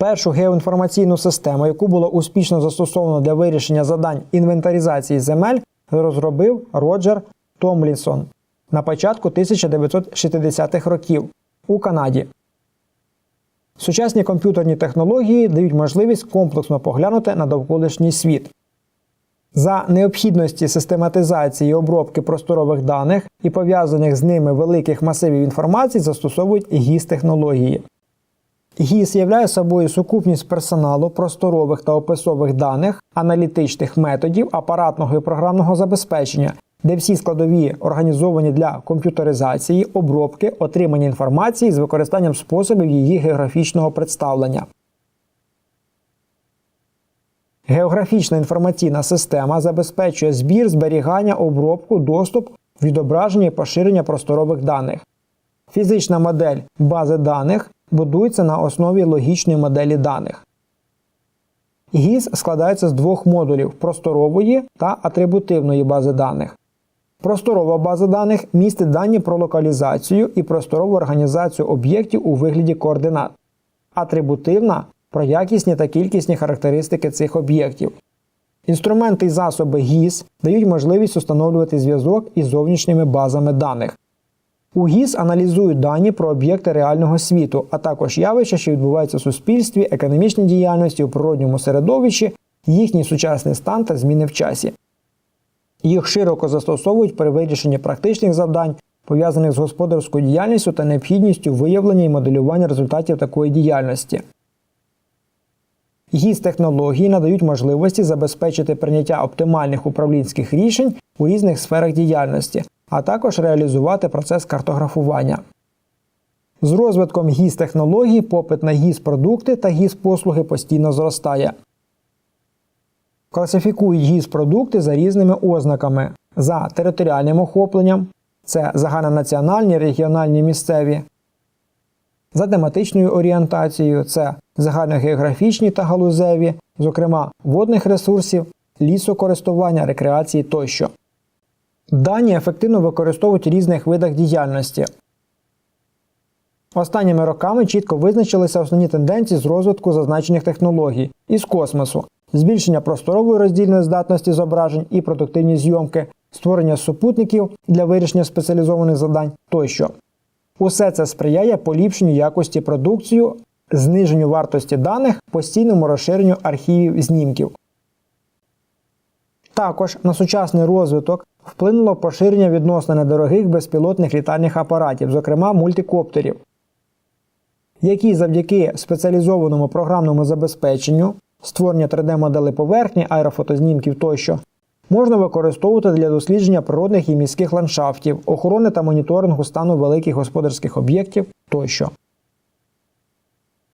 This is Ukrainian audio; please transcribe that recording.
Першу геоінформаційну систему, яку було успішно застосовано для вирішення завдань інвентаризації земель, розробив Роджер Томлінсон на початку 1960-х років у Канаді. Сучасні комп'ютерні технології дають можливість комплексно поглянути на довколишній світ. За необхідності систематизації і обробки просторових даних і пов'язаних з ними великих масивів інформації застосовують ГІС-технології. ГІС являє собою сукупність персоналу, просторових та описових даних, аналітичних методів, апаратного і програмного забезпечення, де всі складові організовані для комп'ютеризації, обробки, отримання інформації з використанням способів її географічного представлення. Географічна інформаційна система забезпечує збір, зберігання, обробку, доступ, відображення і поширення просторових даних. Фізична модель бази даних будується на основі логічної моделі даних. ГІС складається з двох модулів просторової та атрибутивної бази даних. Просторова база даних містить дані про локалізацію і просторову організацію об'єктів у вигляді координат. Атрибутивна про якісні та кількісні характеристики цих об'єктів. Інструменти і засоби ГІС дають можливість встановлювати зв'язок із зовнішніми базами даних. У ГІС аналізують дані про об'єкти реального світу, а також явища, що відбуваються в суспільстві, економічній діяльності, у природньому середовищі, їхній сучасний стан та зміни в часі. Їх широко застосовують при вирішенні практичних завдань, пов'язаних з господарською діяльністю та необхідністю виявлення і моделювання результатів такої діяльності. ГІС технології надають можливості забезпечити прийняття оптимальних управлінських рішень у різних сферах діяльності, а також реалізувати процес картографування. З розвитком ГІС технологій попит на ГІС продукти та ГІС послуги постійно зростає. Класифікують ГІС продукти за різними ознаками за територіальним охопленням, це загальнонаціональні, регіональні місцеві, за тематичною орієнтацією це загальногеографічні та галузеві, зокрема водних ресурсів, лісокористування, рекреації тощо. Дані ефективно використовують у різних видах діяльності. Останніми роками чітко визначилися основні тенденції з розвитку зазначених технологій із космосу, збільшення просторової роздільної здатності зображень і продуктивні зйомки, створення супутників для вирішення спеціалізованих завдань тощо. Усе це сприяє поліпшенню якості продукцію, зниженню вартості даних, постійному розширенню архівів знімків. Також на сучасний розвиток вплинуло поширення відносно недорогих безпілотних літальних апаратів, зокрема мультикоптерів, які завдяки спеціалізованому програмному забезпеченню, створення 3D-моделей поверхні, аерофотознімків тощо, можна використовувати для дослідження природних і міських ландшафтів, охорони та моніторингу стану великих господарських об'єктів тощо.